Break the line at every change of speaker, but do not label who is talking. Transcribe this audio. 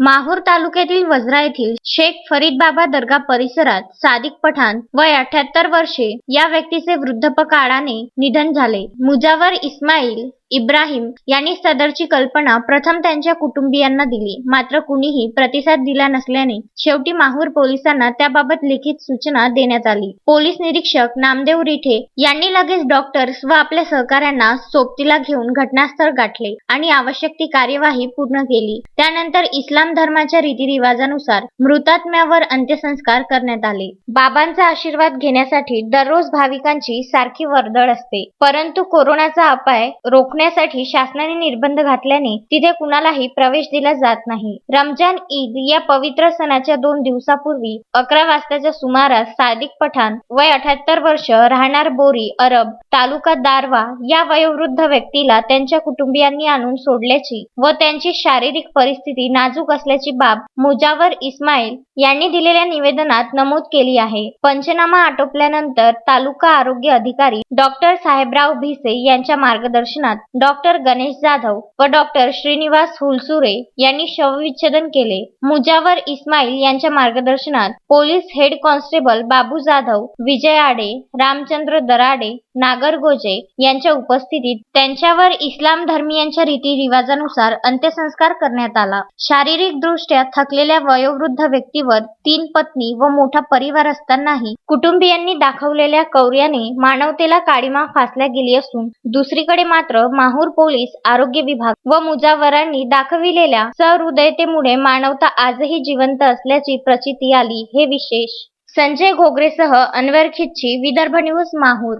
माहूर तालुक्यातील वज्रा येथील शेख फरीद बाबा दर्गा परिसरात सादिक पठाण वय अठ्याहत्तर वर्षे या व्यक्तीचे वृद्धपकाळाने निधन झाले. मुजावर इस्माईल इब्राहिम यांनी सदरची कल्पना प्रथम त्यांच्या कुटुंबियांना दिली. मात्र कुणीही प्रतिसाद दिला नसल्याने शेवटी माहूर पोलिसांना त्याबाबत लिखित सूचना देण्यात आली. पोलीस निरीक्षक नामदेव रिठे यांनी लगेच डॉक्टर्स व आपल्या सहकाऱ्यांना सोबतीला घेऊन घटनास्थळ गाठले आणि आवश्यक ती कार्यवाही पूर्ण केली. त्यानंतर इस्लाम धर्माच्या रीतिरिवाजानुसार मृतात्म्यावर अंत्यसंस्कार करण्यात आले. बाबांचा आशीर्वाद घेण्यासाठी दररोज भाविकांची सारखी वर्दळ असते. परंतु कोरोनाचा अपाय रोखण्यासाठी शासनाने निर्बंध घातल्याने तिथे कुणालाही प्रवेश दिला जात नाही. रमजान ईद या पवित्र सणाच्या दोन दिवसापूर्वी अकरा वाजताच्या सुमारास सादिक पठाण वय अठ्याहत्तर वर्ष राहणार बोरी अरब तालुका दारवा या वयोवृद्ध व्यक्तीला त्यांच्या कुटुंबियांनी आणून सोडल्याची व त्यांची शारीरिक परिस्थिती नाजूक असल्याची बाब मुजावर इस्माईल यांनी दिलेल्या निवेदनात नमूद केली आहे. पंचनामा आटोपल्यानंतर तालुका आरोग्य अधिकारी डॉक्टर साहेबराव भिसे यांच्या मार्गदर्शनात डॉक्टर गणेश जाधव व डॉक्टर श्रीनिवास हुलसुरे यांनी शवविच्छेदन केले. मुजावर इस्माईल यांच्या मार्गदर्शनात police head constable Babu Jadhav Vijay Ade Ramchandra Darade Nagar Goje यांच्या उपस्थितीत त्यांच्यावर इस्लाम धर्मीयांच्या रीतीरिवाजानुसार अंत्यसंस्कार करण्यात आला. शारीरिक दृष्ट्या थकलेल्या वयोवृद्ध व्यक्तीवर तीन पत्नी व मोठा परिवार असतानाही कुटुंबियांनी दाखवलेल्या कौर्याने मानवतेला काळीमा फासल्या गेली असून दुसरीकडे मात्र माहूर पोलीस आरोग्य विभाग व मुजावरांनी दाखविलेल्या सहृदयतेमुळे मानवता आजही जिवंत असल्याची प्रचिती आली. हे विशेष संजय घोगरेसह अनवर खिच्ची विदर्भ न्यूज माहूर.